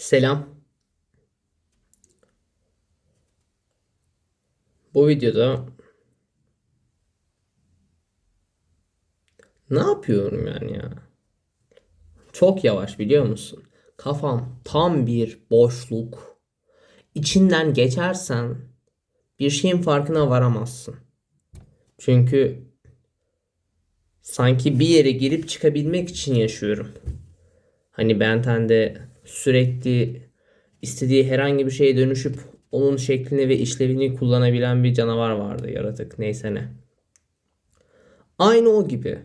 Selam. Bu videoda ne yapıyorum yani ya? Çok yavaş biliyor musun? Kafam tam bir boşluk. İçinden geçersen bir şeyin farkına varamazsın. Çünkü sanki bir yere girip çıkabilmek için yaşıyorum. Hani Ben 10'de sürekli istediği herhangi bir şeye dönüşüp onun şeklini ve işlevini kullanabilen bir canavar vardı yaratık neyse ne. Aynı o gibi.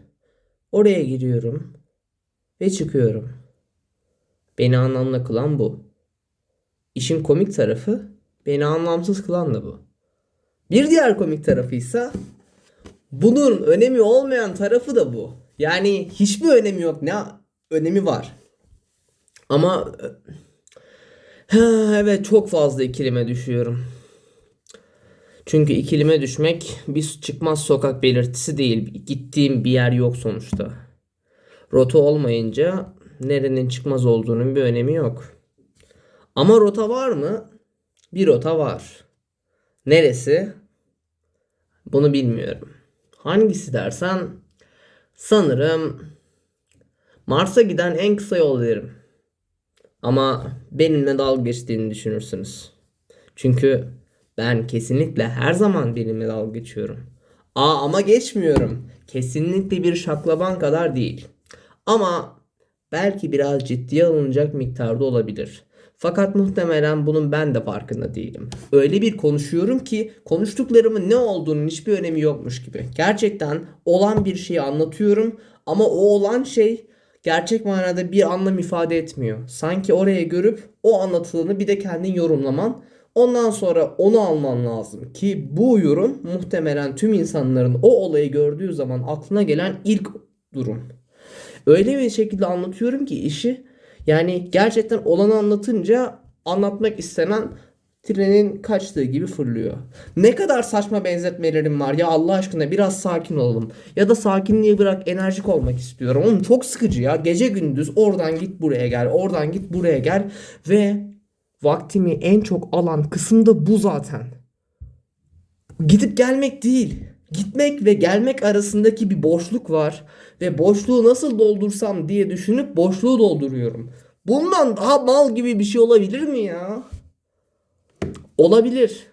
Oraya giriyorum ve çıkıyorum. Beni anlamlı kılan bu. İşin komik tarafı beni anlamsız kılan da bu. Bir diğer komik tarafıysa bunun önemi olmayan tarafı da bu. Yani hiçbir önemi yok. Ne önemi var? Ama ha, evet çok fazla ikilime düşüyorum. Çünkü ikilime düşmek bir çıkmaz sokak belirtisi değil. Gittiğim bir yer yok sonuçta. Rota olmayınca nerenin çıkmaz olduğunun bir önemi yok. Ama rota var mı? Bir rota var. Neresi? Bunu bilmiyorum. Hangisi dersen sanırım Mars'a giden en kısa yol derim. Ama benimle dalga geçtiğini düşünürsünüz. Çünkü ben kesinlikle her zaman benimle dalga geçiyorum. Aa ama geçmiyorum. Kesinlikle bir şaklaban kadar değil. Ama belki biraz ciddiye alınacak miktarda olabilir. Fakat muhtemelen bunun ben de farkında değilim. Öyle bir konuşuyorum ki konuştuklarımın ne olduğunun hiçbir önemi yokmuş gibi. Gerçekten olan bir şeyi anlatıyorum ama o olan şey gerçek manada bir anlam ifade etmiyor. Sanki oraya görüp o anlatılanı bir de kendin yorumlaman. Ondan sonra onu alman lazım ki bu yorum muhtemelen tüm insanların o olayı gördüğü zaman aklına gelen ilk durum. Öyle bir şekilde anlatıyorum ki işi yani gerçekten olanı anlatınca anlatmak istenen trenin kaçtığı gibi fırlıyor. Ne kadar saçma benzetmelerim var ya Allah aşkına biraz sakin olalım. Ya da sakinliği bırak enerjik olmak istiyorum. Oğlum çok sıkıcı ya. Gece gündüz oradan git buraya gel. Oradan git buraya gel. Ve vaktimi en çok alan kısım da bu zaten. Gidip gelmek değil. Gitmek ve gelmek arasındaki bir boşluk var. Ve boşluğu nasıl doldursam diye düşünüp boşluğu dolduruyorum. Bundan daha mal gibi bir şey olabilir mi ya? Olabilir.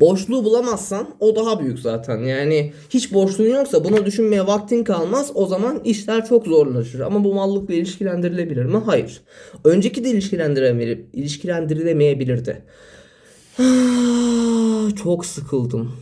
Boşluğu bulamazsan o daha büyük zaten. Yani hiç boşluğun yoksa bunu düşünmeye vaktin kalmaz. O zaman işler çok zorlaşır. Ama bu mallıkla ilişkilendirilebilir mi? Hayır. Önceki de ilişkilendirilemeyebilirdi. çok sıkıldım.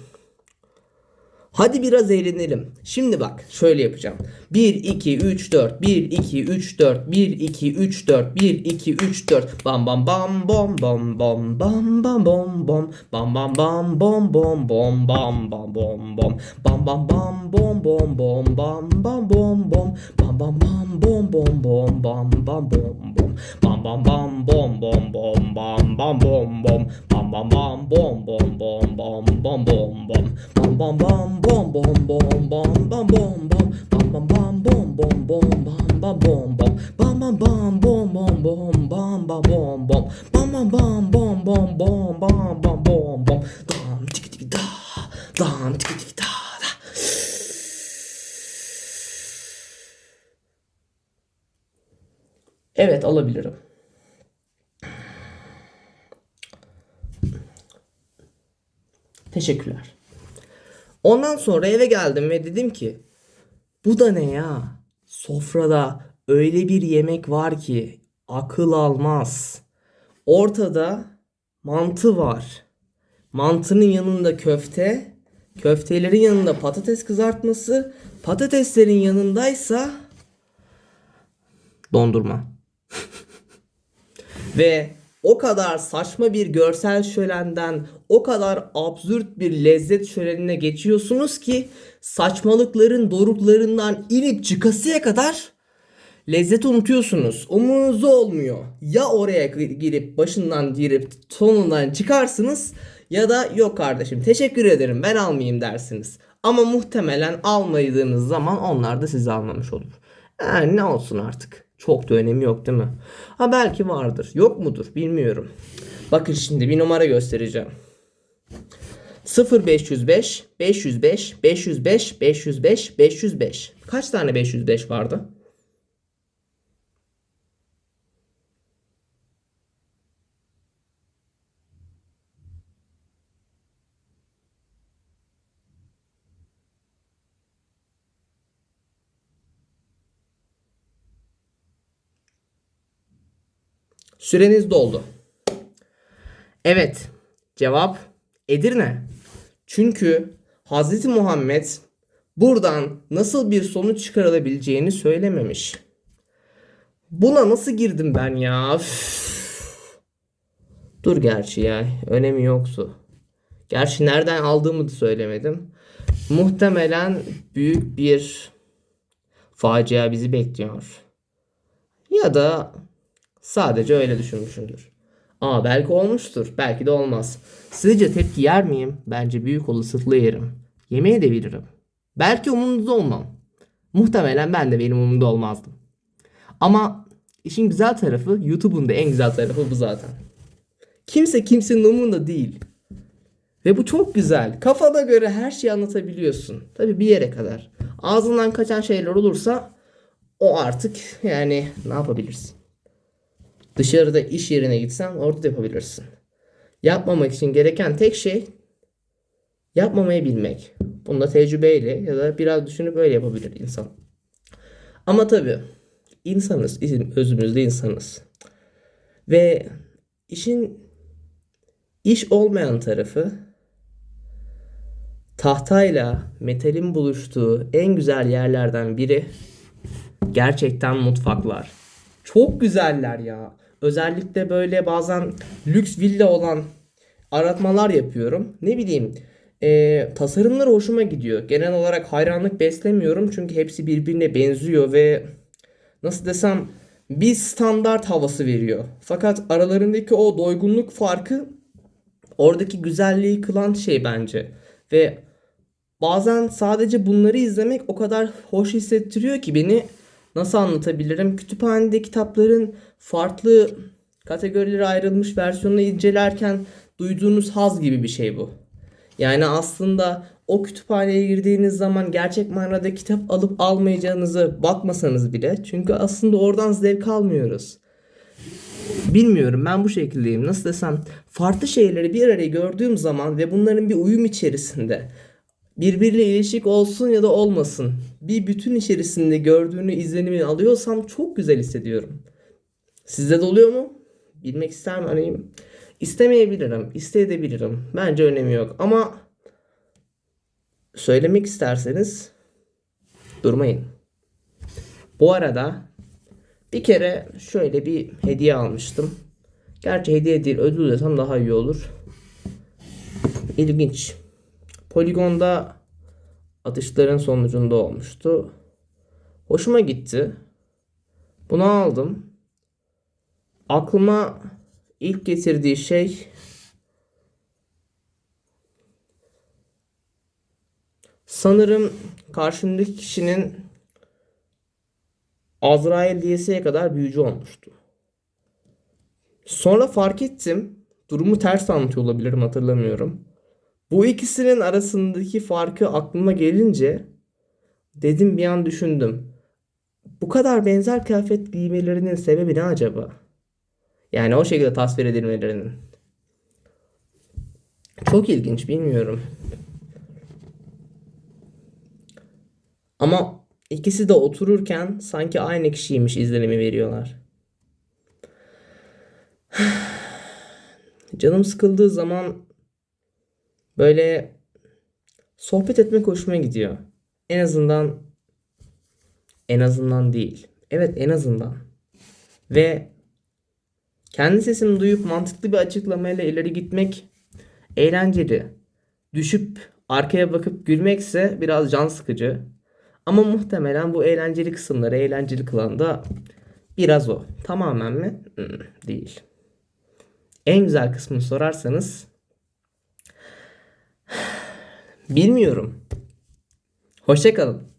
Hadi biraz eğlenelim. Şimdi bak şöyle yapacağım. 1 2 3 4 1 2 3 4 1 2 3 4 1 2 3 4 bam bam bam bom bom bom bam bam bom bom bam bam bam bom bom bom bam bam bom bom bam bam bam bom bom bom bam bam bom bom bam bam bam bom bom bom bam bam bom bom bam bam bam bom bom bom bam bam bom bom bam bam bam bom bom bom bam bam bom bom bam bam bam bom bom bom bom bom bam bom bom bom bam bam bom bom bam bam bam bom bom bom bam bam bom bom bam bam bam bom bom bom bam bam bom bom dam tiki tiki da dam tiki tiki da Evet alabilirim. Teşekkürler. Ondan sonra eve geldim ve dedim ki bu da ne ya? Sofrada öyle bir yemek var ki akıl almaz. Ortada mantı var. Mantının yanında köfte, köftelerin yanında patates kızartması, patateslerin yanındaysa dondurma. Ve o kadar saçma bir görsel şölenden o kadar absürt bir lezzet şölenine geçiyorsunuz ki saçmalıkların doruklarından inip çıkasıya kadar lezzeti unutuyorsunuz. Umurunuzda olmuyor. Ya oraya girip başından girip sonundan çıkarsınız ya da yok kardeşim teşekkür ederim ben almayayım dersiniz. Ama muhtemelen almadığınız zaman onlar da sizi almamış olur. Yani ne olsun artık. Çok da önemi yok değil mi? Ha belki vardır. Yok mudur bilmiyorum. Bakın şimdi bir numara göstereceğim. 0505, 505, 505, 505, 505. Kaç tane 505 vardı? Süreniz doldu. Evet. Cevap Edirne. Çünkü Hz. Muhammed buradan nasıl bir sonuç çıkarılabileceğini söylememiş. Buna nasıl girdim ben ya? Üf. Dur gerçi ya. Önemi yoktu. Gerçi nereden aldığımı da söylemedim. Muhtemelen büyük bir facia bizi bekliyor. Ya da sadece öyle düşünmüşümdür. Aa belki olmuştur. Belki de olmaz. Sizce tepki yer miyim? Bence büyük olasılıkla yerim. Yemeği de veririm. Belki umurunuzda olmam. Muhtemelen ben de benim umurumda olmazdım. Ama işin güzel tarafı YouTube'un da en güzel tarafı bu zaten. Kimse kimsenin umurunda değil. Ve bu çok güzel. Kafana göre her şeyi anlatabiliyorsun. Tabi bir yere kadar. Ağzından kaçan şeyler olursa o artık yani ne yapabilirsin? Dışarıda iş yerine gitsen orada da yapabilirsin. Yapmamak için gereken tek şey yapmamayı bilmek. Bunu da tecrübeyle ya da biraz düşünüp öyle yapabilir insan. Ama tabii insanız, bizim özümüzde insanız. Ve işin iş olmayan tarafı tahtayla metalin buluştuğu en güzel yerlerden biri gerçekten mutfaklar. Çok güzeller ya. Özellikle böyle bazen lüks villa olan aratmalar yapıyorum. Ne bileyim e, tasarımları hoşuma gidiyor. Genel olarak hayranlık beslemiyorum çünkü hepsi birbirine benziyor ve nasıl desem bir standart havası veriyor. Fakat aralarındaki o doygunluk farkı oradaki güzelliği kılan şey bence. Ve bazen sadece bunları izlemek o kadar hoş hissettiriyor ki beni nasıl anlatabilirim? Kütüphanede kitapların farklı kategorilere ayrılmış versiyonunu incelerken duyduğunuz haz gibi bir şey bu. Yani aslında o kütüphaneye girdiğiniz zaman gerçek manada kitap alıp almayacağınızı bakmasanız bile çünkü aslında oradan zevk almıyoruz. Bilmiyorum ben bu şekildeyim. Nasıl desem farklı şeyleri bir araya gördüğüm zaman ve bunların bir uyum içerisinde birbiriyle ilişik olsun ya da olmasın bir bütün içerisinde gördüğünü izlenimini alıyorsam çok güzel hissediyorum. Sizde de oluyor mu? Bilmek ister miyim? İstemeyebilirim, isteyebilirim. Bence önemi yok ama söylemek isterseniz durmayın. Bu arada bir kere şöyle bir hediye almıştım. Gerçi hediye değil ödül desem daha iyi olur. İlginç. Poligonda atışların sonucunda olmuştu. Hoşuma gitti. Bunu aldım. Aklıma ilk getirdiği şey sanırım karşımdaki kişinin Azrail diyeseye kadar büyücü olmuştu. Sonra fark ettim. Durumu ters anlatıyor olabilirim hatırlamıyorum. Bu ikisinin arasındaki farkı aklıma gelince dedim bir an düşündüm. Bu kadar benzer kıyafet giymelerinin sebebi ne acaba? Yani o şekilde tasvir edilmelerinin. Çok ilginç bilmiyorum. Ama ikisi de otururken sanki aynı kişiymiş izlenimi veriyorlar. Canım sıkıldığı zaman böyle sohbet etmek hoşuma gidiyor. En azından en azından değil. Evet en azından. Ve kendi sesimi duyup mantıklı bir açıklamayla ileri gitmek eğlenceli. Düşüp arkaya bakıp gülmekse biraz can sıkıcı. Ama muhtemelen bu eğlenceli kısımları eğlenceli kılan da biraz o. Tamamen mi? Hmm, değil. En güzel kısmını sorarsanız bilmiyorum. Hoşçakalın.